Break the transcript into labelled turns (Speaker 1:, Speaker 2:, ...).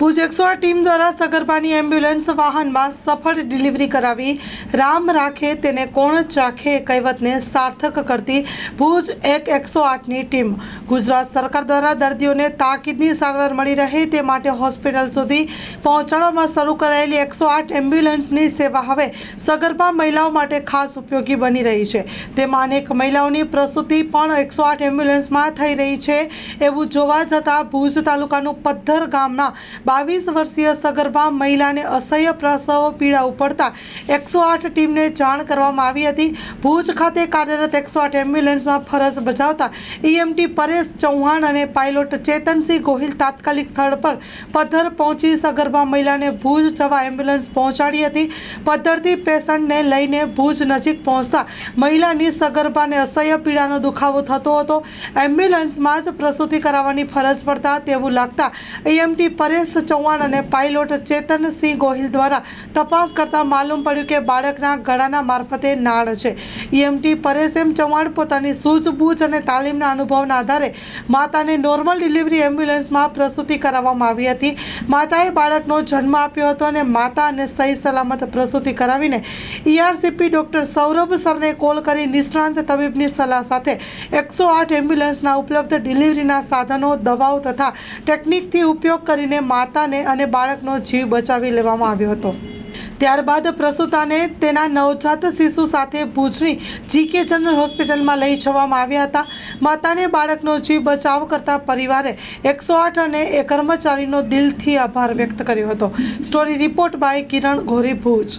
Speaker 1: ભુજ એકસો આઠ ટીમ દ્વારા સગર્ભાની એમ્બ્યુલન્સ વાહનમાં સફળ ડિલિવરી કરાવી રામ રાખે તેને કોણ ચાખે કહેવતને સાર્થક કરતી ભુજ એક એકસો આઠની ટીમ. ગુજરાત સરકાર દ્વારા દર્દીઓને તાકીદની સારવાર મળી રહે તે માટે હોસ્પિટલ સુધી પહોંચાડવામાં શરૂ કરાયેલી એકસો આઠ એમ્બ્યુલન્સની સેવા હવે સગર્ભા મહિલાઓ માટે ખાસ ઉપયોગી બની રહી છે. તેમાં અનેક મહિલાઓની પ્રસૂતિ પણ એકસો આઠ એમ્બ્યુલન્સમાં થઈ રહી છે. એવું જોવા જતાં ભુજ તાલુકાનું પથ્થર ગામના બાવીસ વર્ષીય સગર્ભા મહિલાને અસહ્ય પ્રસવ પીડા ઉપડતા એકસો આઠ ટીમને જાણ કરવામાં આવી હતી. ભુજ ખાતે કાર્યરત એકસો આઠ એમ્બ્યુલન્સમાં ફરજ બજાવતા ઈએમટી પરેશ ચૌહાણ અને પાયલોટ ચેતનસિંહ ગોહિલ તાત્કાલિક સ્થળ પર પથ્થર પહોંચી સગર્ભા મહિલાને ભુજ જવા એમ્બ્યુલન્સ પહોંચાડી હતી. પથ્થરથી પેશન્ટને લઈને ભુજ નજીક પહોંચતા મહિલાની સગર્ભાને અસહ્ય પીડાનો દુખાવો થતો હતો. એમ્બ્યુલન્સમાં જ પ્રસૂતિ કરાવવાની ફરજ પડતા તેવું લાગતા ઈએમટી પરેશ ચૌહાણ અને પાયલોટ ચેતનસિંહ ગોહિલ દ્વારા તપાસ કરતા માલુમ પડ્યું કે બાળકના ગળાના મારફતે નાળ છે. ઈએમટી પરેશ એમ ચૌહાણ પોતાની સૂઝબૂછ અને તાલીમના અનુભવના આધારે માતાને નોર્મલ ડિલિવરી એમ્બ્યુલન્સમાં પ્રસૂતિ કરાવવામાં આવી હતી. માતાએ બાળકનો જન્મ આપ્યો હતો અને માતા અને સહી સલામત પ્રસૂતિ કરાવીને ઈઆરસીપી ડૉક્ટર સૌરભ સરને કોલ કરી નિષ્ણાંત તબીબની સલાહ સાથે એકસો આઠ એમ્બ્યુલન્સના ઉપલબ્ધ ડિલિવરીના સાધનો, દવાઓ તથા ટેકનિકથી ઉપયોગ કરીને માતાને અને બાળકનો જીવ બચાવી લેવામાં આવ્યો હતો. ત્યારબાદ પ્રસૂતાને તેના નવજાત શિશુ સાથે ભુજની જીકે જનરલ હોસ્પિટલમાં લઈ જવામાં આવ્યા હતા. માતાને બાળકનો જીવ બચાવ કરતા પરિવારે એકસો આઠ અને એ કર્મચારીનો દિલથી આભાર વ્યક્ત કર્યો હતો. Story report by Kiran Ghori Bhuj.